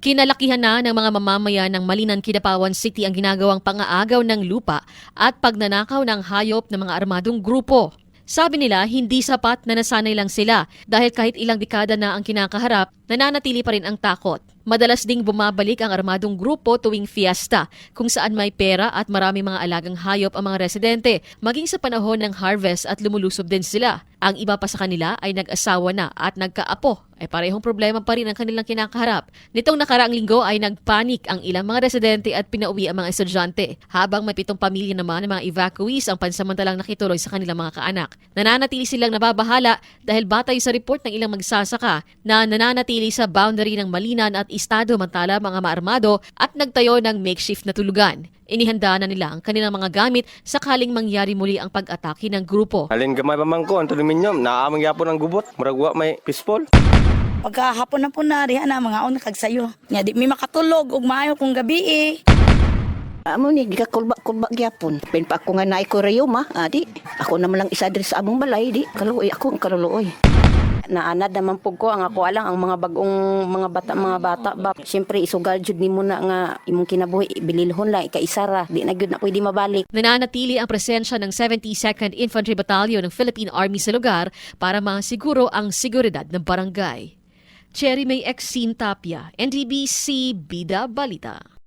Kinalakihan na ng mga mamamayan ng Malinan, Kidapawan City ang ginagawang pangaagaw ng lupa at pagnanakaw ng hayop ng mga armadong grupo. Sabi nila, hindi sapat na nasanay lang sila dahil kahit ilang dekada na ang kinakaharap, nananatili pa rin ang takot. Madalas ding bumabalik ang armadong grupo tuwing fiesta, kung saan may pera at marami mga alagang hayop ang mga residente, maging sa panahon ng harvest at lumulusob din sila. Ang iba pa sa kanila ay nag-asawa na at nagkaapo, ay parehong problema pa rin ang kanilang kinakaharap. Nitong nakaraang linggo ay nagpanik ang ilang mga residente at pinauwi ang mga estudyante, habang may pitong pamilya naman ng mga evacuees ang pansamantalang nakituloy sa kanilang mga kaanak. Nananatili silang nababahala dahil batay sa report ng ilang magsasaka na nananatili sa boundary ng Malinan at Estado mantala mga maarmado at nagtayo ng makeshift na tulugan. Inihanda na nila ang kanilang mga gamit sakaling mangyari muli ang pag-atake ng grupo. Alin gamay pa man ko, ang aluminium, naamang yapon ang gubot, muragwa may pispol. Pagka hapon na po na, riha na mga on kagsayo. Nya di mi makatulog ug maayo kung gabi eh. Amo ni gika kulba kulba gyapon. Pen pa ako nga naay ko rayuma, adi. Ako naman lang isa diri sa among balay di. Kaluoy ako ang kaluoy. Naanad naman po ko. Ang ako alang ang mga bagong mga bata mga bata ba? Syempre isugal jud nimo na nga imong kinabuhi. Bililhon lang ikaisara. Di na gyud na pwede mabalik. Nananatili ang presensya ng 72nd Infantry Battalion ng Philippine Army sa lugar para masiguro ang seguridad ng barangay. Cherry May Exin Tapia, NDBC Bida Balita.